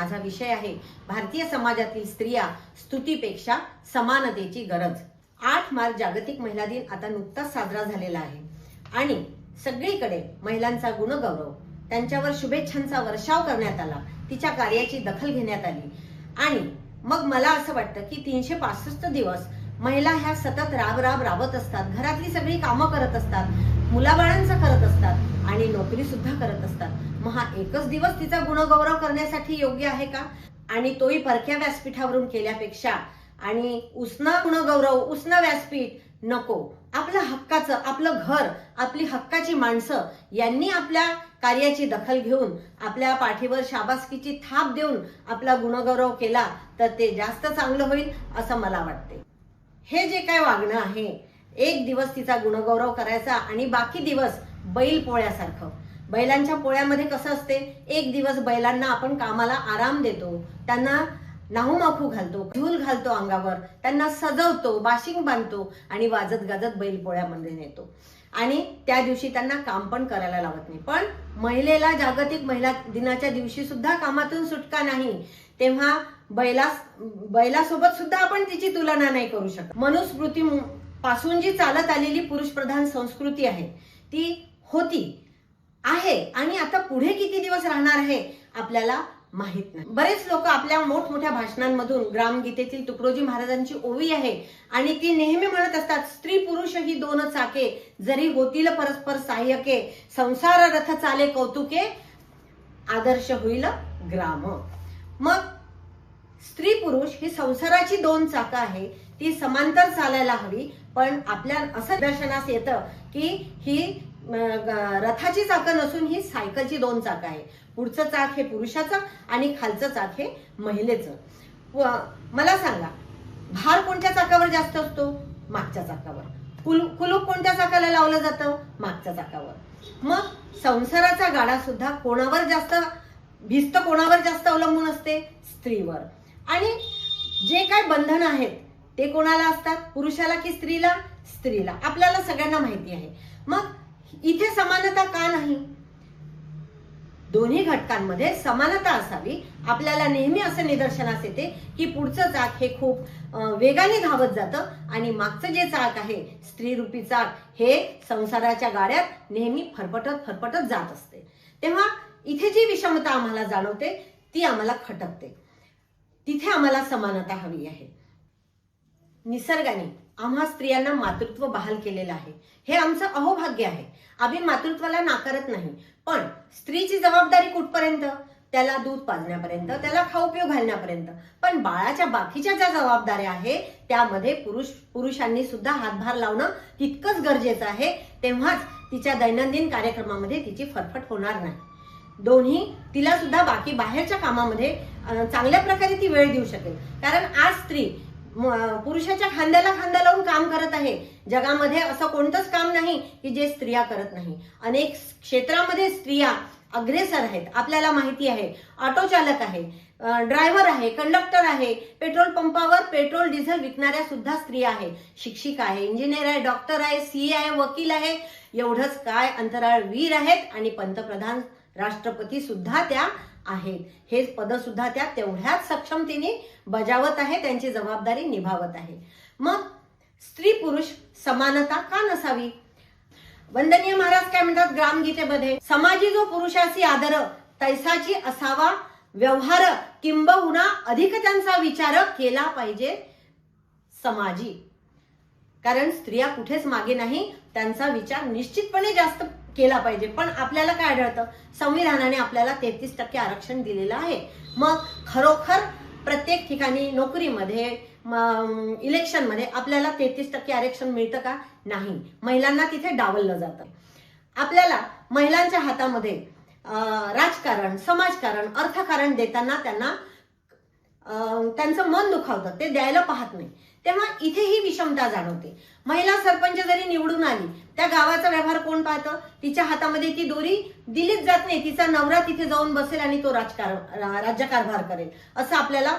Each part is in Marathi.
माझा विषय आहे भारतीय समाजातील स्त्रिया स्तुतीपेक्षा समानतेची गरज. आठ मार्च जागतिक महिला दिन आता नुकताच साजरा झालेला आहे. आणि सगळीकडे महिलांचा गुणगौरव त्यांच्यावर शुभेच्छांचा वर्षाव करण्यात आला तिच्या कार्याची दखल घेण्यात आली. आणि मग मला असं वाटतं की तीनशे पासष्ट दिवस महिला ह्या सतत राब राब राबत असतात. घरातली सगळी कामं करत असतात मुलाबाळांचं करत असतात आणि नोकरी सुद्धा करत असतात. मग हा एकच दिवस तिचा गुणगौरव करण्यासाठी योग्य आहे का? आणि तोही परक्या व्यासपीठावरून केल्यापेक्षा. आणि उष्ण गुणगौरव उष्ण व्यासपीठ नको. आपलं हक्काचं आपलं घर आपली हक्काची माणसं यांनी आपल्या कार्याची दखल घेऊन आपल्या पाठीवर शाबासकीची थाप देऊन आपला गुणगौरव केला तर ते जास्त चांगलं होईल असं मला वाटते. हे जे काय वागणं आहे एक दिवस तिचा गुणगौरव करायचा आणि बाकी दिवस बैल पोळ्यासारखं. बैलांच्या पोळ्यामध्ये कसं असते? एक दिवस बैलांना आपण कामाला आराम देतो. त्यांना नाहूमाखू घालतो झूल घालतो अंगावर. त्यांना सजवतो बाशिंग बांधतो आणि वाजत गाजत बैल पोळ्यामध्ये नेतो. आणि त्या दिवशी त्यांना काम पण करायला लावत नाही. पण महिलेला जागतिक महिला दिनाच्या दिवशी सुद्धा कामातून सुटका नाही. तेव्हा बैला बैलासोबत सुद्धा आपण तिची तुलना नाही करू शकत. मनुस्मृती पासून जी चालत आलेली पुरुष प्रधान संस्कृती आहे ती होती. आहे. आणि आता पुढे किती दिवस राहणार आहे आपल्याला माहीत नाही. बरेच लोक आपल्या मोठमोठ्या भाषणांमधून ग्रामगीतेतील तुकडोजी महाराजांची ओवी आहे. आणि ती नेहमी म्हणत असतात स्त्री पुरुष ही दोन चाके जरी होतील परस्पर सहाय्यके संसार रथ चाले कौतुके आदर्श होईल ग्राम. मग स्त्री पुरुष ही संसाराची दोन चाक आहे. ती समांतर चालायला हवी. पण आपल्या असं दर्शनास येतं की ही रथाची चाकं नसून ही सायकलची दोन चाकं आहे. पुढचं चाक हे पुरुषाचं आणि खालचं चाक हे महिलेचं. व- मला सांगा भार कोणत्या चाकावर जास्त असतो? मागच्या चाकावर. कुल कुलूप कोणत्या चाकाला लावलं जातं? मागच्या चाकावर. मग संसाराचा गाडा सुद्धा कोणावर जास्त भिस्त कोणावर जास्त अवलंबून असते? स्त्रीवर. आणि जे काय बंधन आहेत ते कोणाला असतात? पुरुषाला की स्त्रीला? स्त्रीला. आपल्याला सगळ्यांना माहिती आहे. मग इथे समानता का नाही? दोन्ही घटकांमध्ये समानता असावी. आपल्याला नेहमी असं निदर्शनास येते की पुढचं चाक हे खूप वेगाने धावत जातं आणि मागचं जे चाक आहे स्त्रीरूपी चाक हे संसाराच्या गाड्यात नेहमी फरफटत फरफटत जात असते. तेव्हा इथे जी विषमता आम्हाला जाणवते ती आम्हाला खटकते. तिथे आम्हाला समानता हवी आहे. निसर्गाने आम्हा स्त्रियांना मातृत्व बहाल केलेलं आहे. हे आमचं अहोभाग्य आहे. आम्ही मातृत्वाला नाकारत नाही. पण स्त्रीची जबाबदारी कुठपर्यंत? त्याला दूध पाजण्यापर्यंत त्याला खाऊ पिऊ घालण्यापर्यंत. पण बाळाच्या बाकीच्या ज्या जबाबदाऱ्या आहे त्यामध्ये पुरुष पुरुषांनी सुद्धा हातभार लावणं तितकंच गरजेचं आहे. तेव्हाच तिच्या दैनंदिन कार्यक्रमामध्ये तिची फरफट होणार नाही. दोन्ही तिला सुद्धा बाकी बाहेरच्या कामामध्ये चांगल्या प्रकारे ती वेळ देऊ शकेल. कारण आज स्त्री पुरुषाच्या खांद्याला खांदा लावून काम करत आहे. जगामध्ये असं कोणतंच काम नाही की जे स्त्रिया करत नाही. अनेक क्षेत्रामध्ये स्त्रिया अग्रेसर आहेत आपल्याला माहिती आहे. ऑटो चालक आहे ड्रायव्हर आहे कंडक्टर आहे पेट्रोल पंपावर पेट्रोल डिझेल विकणाऱ्या सुद्धा स्त्रिया आहे शिक्षिका आहे इंजिनियर आहे डॉक्टर आहे सी आहे वकील आहे. एवढंच काय अंतराळ वीर आहेत आणि पंतप्रधान राष्ट्रपती सुद्धा त्या आहेत हे पदसुद्धा त्या तेवढ्याच सक्षमतेने बजावत आहे त्यांची जबाबदारी निभावत आहे. मग स्त्री पुरुष समानता का नसावी? वंदनीय महाराज काय म्हणतात? ग्रामगीतेमध्ये समाजी जो पुरुषाची आदर तैसाची असावा व्यवहार किंबहुना अधिक त्यांचा विचार केला पाहिजे समाजी. कारण स्त्रिया कुठेच मागे नाही त्यांचा विचार निश्चितपणे जास्त केला पाहिजे. पण आपल्याला काय आढळतं? संविधानाने आपल्याला तेहतीस टक्के आरक्षण दिलेलं आहे. मग खरोखर प्रत्येक ठिकाणी नोकरीमध्ये इलेक्शनमध्ये आपल्याला तेहतीस टक्के आरक्षण मिळतं का? नाही. महिलांना तिथे डावललं जातं. आपल्याला महिलांच्या हातामध्ये राजकारण समाजकारण अर्थकारण देताना त्यांना अं, त्यांचं मन दुखावतं. ते द्यायला पाहत नाही. तेव्हा इथे ही विषमता जाणवते. महिला सरपंच जरी निवडून आली त्या गावाचा व्यवहार कोण पाहतं? तिच्या हातामध्ये ती दोरी दिलीच जात नाही. तिचा नवरा तिथे जाऊन बसेल आणि तो राजकार राज्यकारभार करेल. असं आपल्याला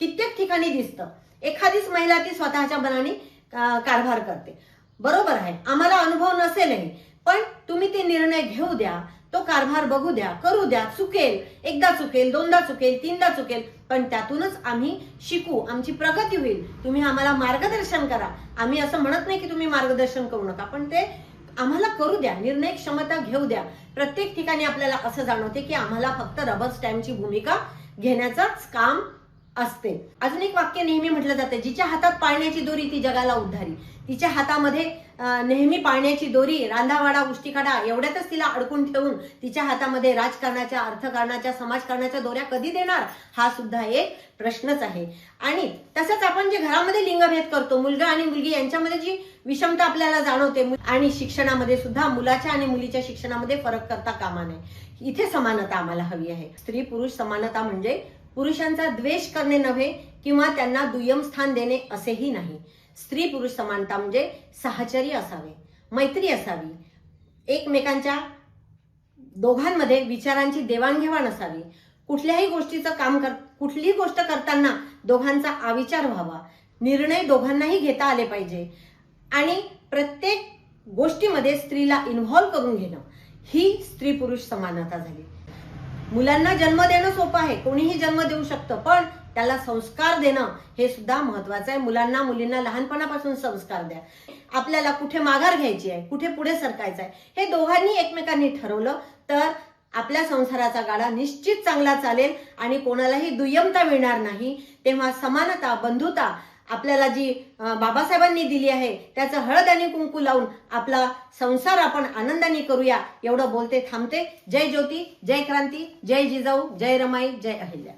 कित्येक ठिकाणी दिसतं. एखादीच महिला ती स्वतःच्या मनाने कारभार करते. बरोबर आहे. आम्हाला अनुभव नसेलही पण तुम्ही ते निर्णय घेऊ द्या तो कारभार बघू द्या करू द्या. चुकेल. एकदा चुकेल दोनदा चुकेल तीनदा चुकेल. पण त्यातूनच आम्ही शिकू आमची प्रगती होईल. तुम्ही आम्हाला मार्गदर्शन करा. आम्ही असं म्हणत नाही की तुम्ही मार्गदर्शन करू नका पण ते आम्हाला करू द्या. निर्णय क्षमता घेऊ द्या. प्रत्येक ठिकाणी आपल्याला असं जाणवते की आम्हाला फक्त रबर स्टॅम्पची भूमिका घेण्याचंच काम असते. अजून एक वाक्य नेहमी म्हटलं जाते जिच्या हातात पाळण्याची दोरी ती जगाला उद्धारी. तिच्या हातामध्ये नेहमी पाळण्याची दोरी रांधावाडा उष्टीकाडा एवढ्यातच तिला अडकून ठेवून तिच्या हातामध्ये राजकारणाच्या अर्थकारणाच्या समाजकारणाच्या दोऱ्या कधी देणार? हा सुद्धा एक प्रश्नच आहे. आणि तसंच आपण जे घरामध्ये लिंगभेद करतो मुलगा आणि मुलगी यांच्यामध्ये जी विषमता आपल्याला जाणवते आणि शिक्षणामध्ये सुद्धा मुलाच्या आणि मुलीच्या शिक्षणामध्ये फरक करता कामा नये. इथे समानता आम्हाला हवी आहे. स्त्री पुरुष समानता म्हणजे पुरुषांचा द्वेष करणे नव्हे किंवा त्यांना दुय्यम स्थान देणे असेही नाही. स्त्री पुरुष समानता म्हणजे साहचर्य असावे मैत्री असावी एकमेकांच्या दोघांमध्ये विचारांची देवाणघेवाण असावी. कुठल्याही गोष्टीचं काम कर कुठलीही गोष्ट करताना दोघांचा आविचार व्हावा. निर्णय दोघांनाही घेता आले पाहिजे. आणि प्रत्येक गोष्टीमध्ये स्त्रीला इन्व्हॉल्व करून घेणं. ही स्त्री पुरुष समानता झाली. मुलांना जन्म देणं सोपं आहे कोणीही जन्म देऊ शकतं पण त्याला संस्कार देणं हे सुद्धा महत्वाचं आहे. मुलांना मुलींना लहानपणापासून संस्कार द्या. आपल्याला कुठे माघार घ्यायची आहे कुठे पुढे सरकायचं आहे हे दोघांनी एकमेकांनी ठरवलं तर आपल्या संसाराचा गाडा निश्चित चांगला चालेल आणि कोणालाही दुय्यमता मिळणार नाही. तेव्हा समानता बंधुता आपल्याला जी बाबासाहेबांनी दिली आहे त्याचं हळद आणि कुंकू लावून आपला संसार आपण आनंदाने करूया एवढं बोलते थांबते. जय ज्योती जय क्रांती जय जिजाऊ जय रमाई जय अहिल्या.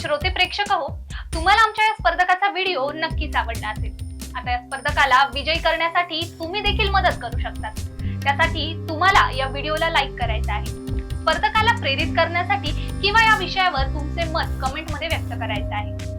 श्रोते प्रेक्षक हो तुम्हाला आमच्या या स्पर्धकाचा व्हिडिओ नक्कीच आवडला असेल. आता या स्पर्धकाला विजयी करण्यासाठी तुम्ही देखील मदत करू शकता त्यासाठी तुम्हाला या व्हिडिओला लाईक करायचं आहे. स्पर्धकाला प्रेरित करण्यासाठी किंवा या विषयावर तुमचे मत कमेंटमध्ये व्यक्त करायचं आहे.